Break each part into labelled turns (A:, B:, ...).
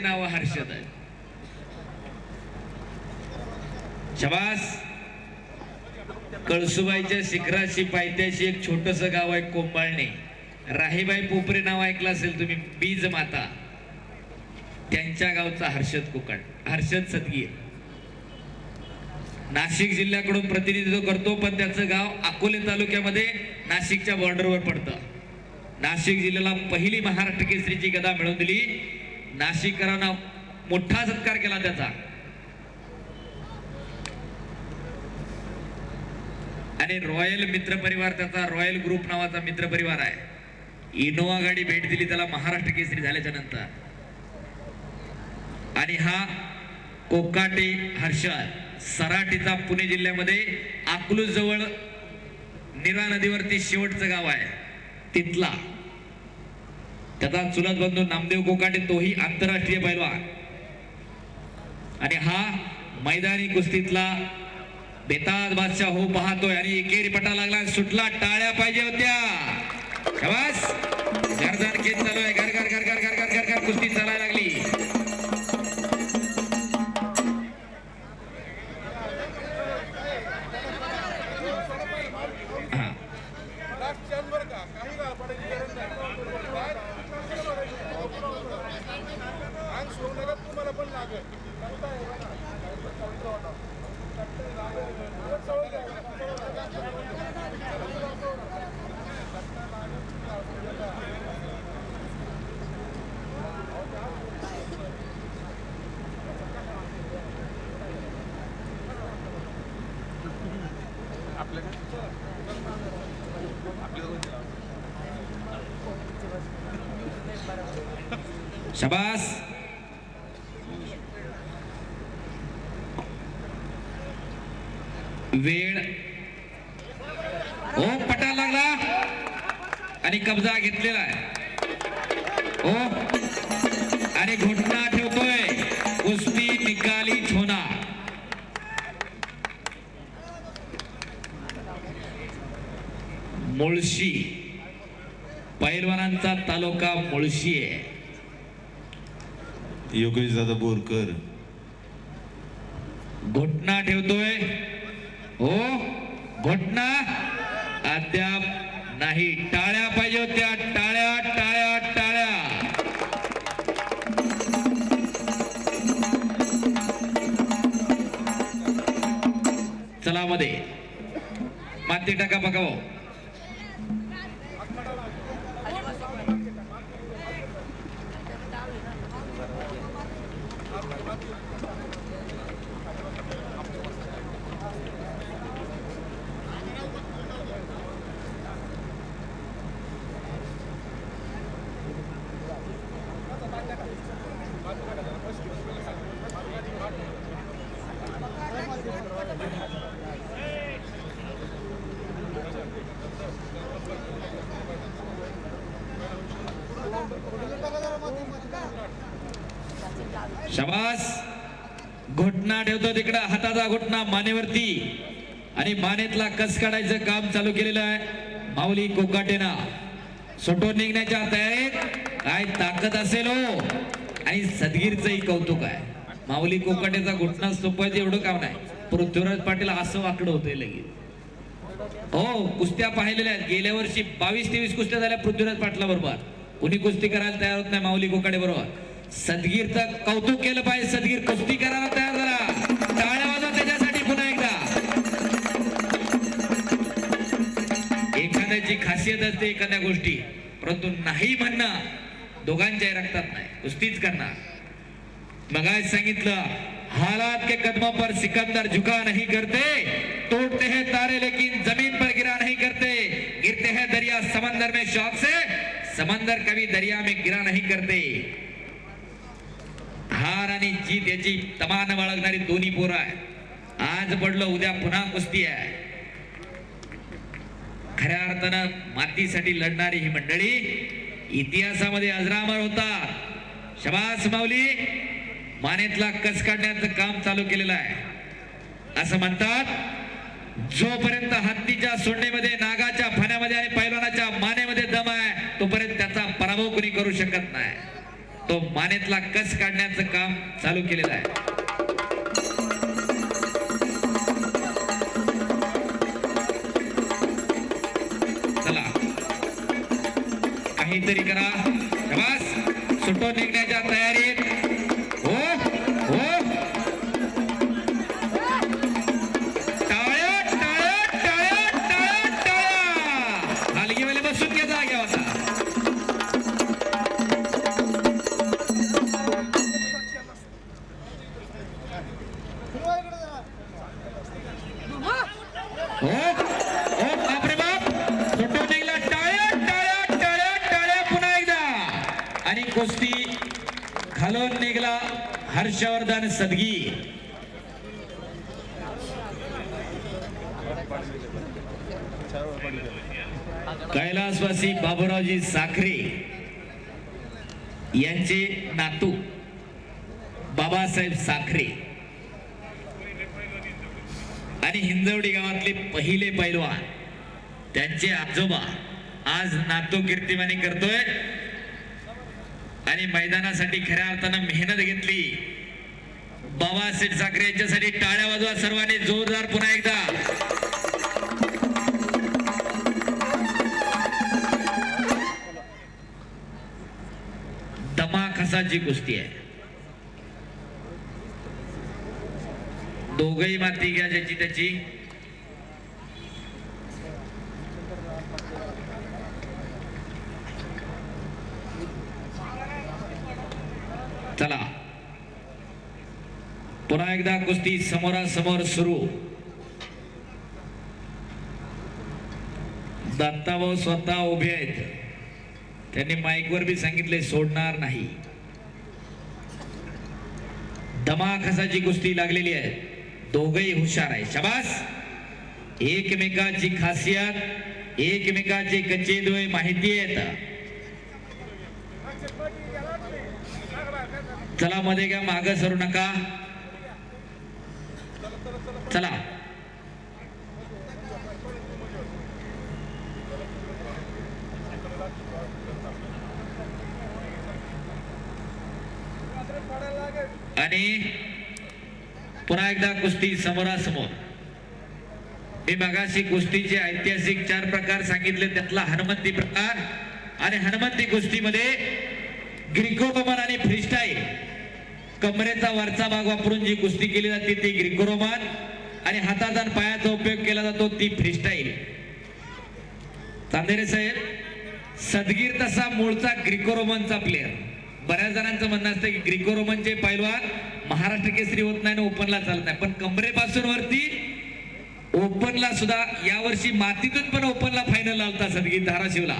A: नाव हर्षद आहे शबास. कळसुबाईच्या शिखराशी पायथ्याशी एक छोटस गाव आहे कोंबाळणे. राहीबाई पोपरे नाव ऐकलं असेल तुम्ही बीज माता. त्यांच्या गावचा हर्षद कोकण हर्षद सदगीर. नाशिक जिल्ह्याकडून प्रतिनिधित्व करतो पण त्याचं गाव अकोले तालुक्यामध्ये नाशिकच्या बॉर्डरवर पडतं. नाशिक जिल्ह्याला पहिली महाराष्ट्र केसरीची गदा मिळवून दिली. नाशिककरांना मोठा सत्कार केला त्याचा. आणि रॉयल मित्र परिवार त्याचा रॉयल ग्रुप नावाचा मित्र परिवार आहे. इनोवा गाडी भेट दिली त्याला महाराष्ट्र केसरी झाल्याच्यानंतर. आणि हा कोकाटे हर्षद सराटीचा पुणे जिल्ह्यामध्ये अकलूज जवळ निरा नदीवरती शेवटचं गाव आहे. तिथला त्याचा चुलत बंधू नामदेव कोकाटे तोही आंतरराष्ट्रीय पैलवान. आणि हा मैदानी कुस्तीतला बेताज बादशाह हो पाहतोय आणि एकेरी पटा लागला सुटला टाळ्या पाहिजे होत्या. चालू आहे. घर घर घर घर घर घर घर कुस्ती चालायला लागली. शबास. वेळ. ओ पटा लागला. आणि कब्जा घेतलेला आहे. ओ. मुळशी. पैलवानांचा तालुका मुळशी आहे.
B: योगेश दादा बोरकर.
A: घोटना ठेवतोय. हो घोटना अद्याप नाही टाळ्या पाहिजे होत्या. टाळ्या टाळ्या टाळ्या. चला मध्ये. माती टाका बघाव शबास. घुटना ठेवतो तिकडं हाताचा घुटना मानेवरती. आणि मानेतला कस काढायचं काम चालू केलेलं आहे माऊली कोकाटेना. सुटून निघण्याच्या तयारीत काय ताकद असेल हो? आणि सदगीरचंही कौतुक आहे. माऊली कोकाटेचा घुटना सोपायचं एवढं काम नाही. पृथ्वीराज पाटील असं वाकडं होतंय लगेच. हो कुस्त्या पाहिलेल्या आहेत. गेल्या वर्षी बावीस तेवीस कुस्त्या झाल्या पृथ्वीराज पाटला बरोबर कुणी कुस्ती करायला तयार होत नाही माऊली कोकाडे बरोबर सदगीरचं कौतुक केलं पाहिजे. सदगीर कुस्ती करायला तयार झाला. टाळ्या वाजवा त्याच्यासाठी पुन्हा एकदा. एखाद्याची खासियत असते एखाद्या गोष्टी. परंतु नाही म्हणणं दोघांच्याही रक्तात नाही. कुस्तीच करणार. मग आज सांगितलं हालात के कदमा पर सिकंदर झुका नहीं करते. तोड़ते हैं तारे लेकिन जमीन पर गिरा नहीं करते. गिरते हैं दरिया समंदर में शौक से. समंदर कभी दरिया में गिरा नहीं करते. आणि जीत याची तमान बाळगणारी दोन्ही पोरं आहे आज पडलं उद्या पुन्हा कुस्ती आहे. खऱ्या अर्थानं मातीसाठी लढणारी ही मंडळी इतिहासामध्ये अजरामर होता. शबास माऊली मानेतला कस काढण्याचं काम चालू केलेलं आहे. असं म्हणतात जोपर्यंत हत्तीच्या सोंडेमध्ये नागाच्या फण्यामध्ये आणि पैलवानाच्या मानेमध्ये दम आहे तोपर्यंत त्याचा पराभव कोणी करू शकत नाही. तो मानेतला कस काढण्याचं काम चालू केलेलं आहे. चला. काहीतरी करा. सुटो निघण्याच्या तयारीत. हर्षवर्धन सदगी. कैलासवासी बाबूरावजी साखरे यांचे नातू बाबासाहेब साखरे. आणि हिंजवडी गावातले पहिले पैलवान त्यांचे आजोबा आज नातू कीर्तिमानी करतोय. आणि मैदानासाठी खऱ्या अर्थानं मेहनत घेतली. बाबासाहेब साखरे यांच्यासाठी टाळ्या वाजवा सर्वांनी जोरदार पुन्हा एकदा. दमाखसाची कुस्ती आहे. दोघही माती घ्या ज्याची त्याची चला पुन्हा एकदा कुस्ती समोरासमोर सुरू. दत्ताभाऊ स्वतः उभे आहेत. त्यांनी माईकवर बी सांगितले सोडणार नाही. दमाखसाची कुस्ती लागलेली आहे. दोघही हुशार आहे शबास! एकमेकाची खासियत एकमेकाचे कच्चे दोय माहिती आहेत. चला मध्ये घ्या माग सरू नका. चला. आणि पुन्हा एकदा कुस्ती समोरासमोर. मी मगाशी कुस्तीचे ऐतिहासिक चार प्रकार सांगितले त्यातला हनुमंती प्रकार आणि हनुमंती कुस्तीमध्ये ग्रिकोरोमन आणि फ्रीस्टाईल कमरेचा वरचा भाग वापरून जी कुस्ती केली जाते ती ग्रिकोरोमान आणि हाताचा आणि पायाचा उपयोग केला जातो ती फ्रीस्टाईल चांदेरे साहेब सदगीर तसा मूळचा ग्रिकोरोमनचा प्लेअर बऱ्याच जणांचं म्हणणं असतं की ग्रिकोरोमनचे पैलवान महाराष्ट्र केसरी होत नाही आणि ओपनला चालत नाही. पण कमरेपासून वरती ओपनला सुद्धा यावर्षी मातीतून पण ओपनला फायनल आलता सदगीर धाराशिवला.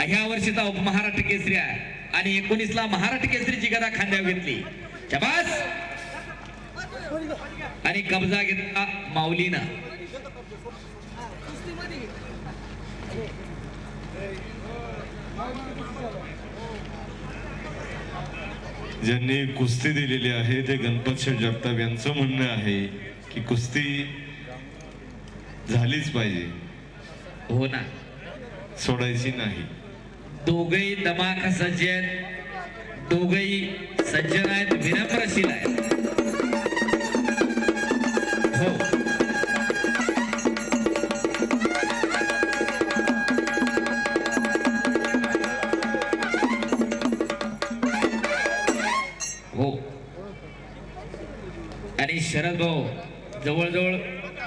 A: ह्या वर्षीचा महाराष्ट्र केसरी आहे. आणि एकोणीस ला महाराष्ट्र केसरीची गदा खांद्यावर घेतली. शबास! आणि कब्जा घेतला माऊलीनं.
B: ज्यांनी कुस्ती दिलेली आहे ते गणपत शेठ जगताप यांचं म्हणणं आहे की कुस्ती झालीच पाहिजे.
A: हो ना.
B: सोडायची नाही.
A: दोघही दमाखसाचे आहेत. दोघही सज्जन आहेत विनम्रशील आहेत. हो. हो. आणि शरद भाऊ जवळजवळ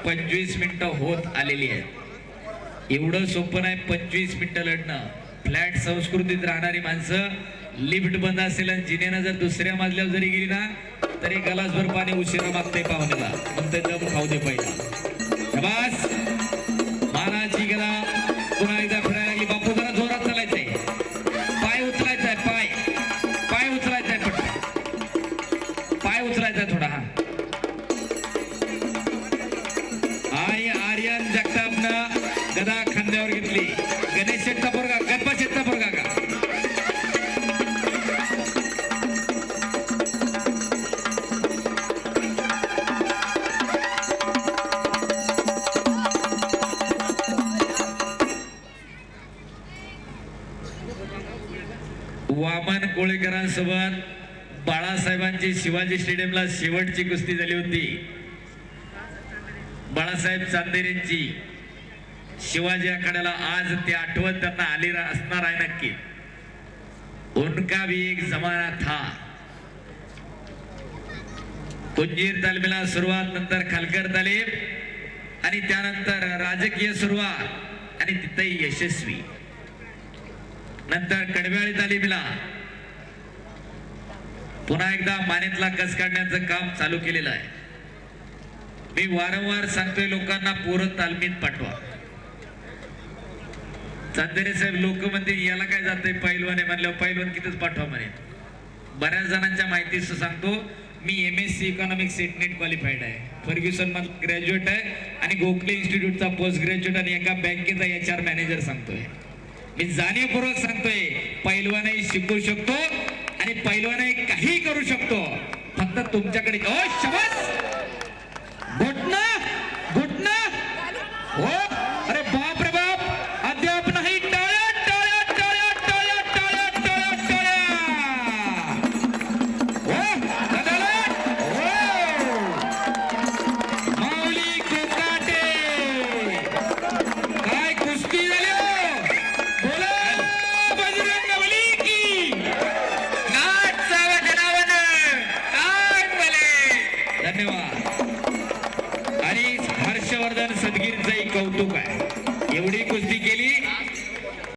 A: पंचवीस मिनिटं होत आलेली आहेत. एवढं सोपं नाही पंचवीस मिनिटं लढणं. फ्लॅट संस्कृतीत राहणारी माणसं लिफ्ट बंद असेल आणि जिनेनं जर दुसऱ्या मजल्यावर जरी गेली ना तरी गलासभर पाणी उशिरा मागते पाहुण्याला. मग ते दम खाऊ दे पहिला. महाराज जी गला वामन कोळेकरांसोबत बाळासाहेबांची शिवाजी स्टेडियमला शेवटची कुस्ती झाली होती. बाळासाहेब चांदेरेंची शिवाजी आखाड्याला आज ते आठवत त्यांना आली असणार आहे नक्की. उनका भी एक जमाना था. कुंजीर तालमीला सुरुवात नंतर खालकर तालीम आणि त्यानंतर राजकीय सुरुवात आणि तिथेही यशस्वी. नंतर कडव्याळी तालीमीला पुन्हा एकदा मानेतला कस काढण्याचं काम चालू केलेलं आहे. मी वारंवार सांगतोय लोकांना पोरं तालमीत पाठवा. चांदेरे साहेब लोक म्हणतील याला काय जाते पैलवान आहे म्हणल्यावर पैलवान कितीच पाठवा म्हणे. बऱ्याच जणांच्या माहिती सांगतो मी M S C economic SET NET qualified आहे. फर्ग्युसन ग्रॅज्युएट आहे आणि गोखले इन्स्टिट्यूटचा पोस्ट ग्रॅज्युएट आणि एका बँकेचा एच आर मॅनेजर सांगतोय. मी जाणीवपूर्वक सांगतोय पैलवानही शिकू शकतो आणि पैलवानही काही करू शकतो. फक्त तुमच्याकडे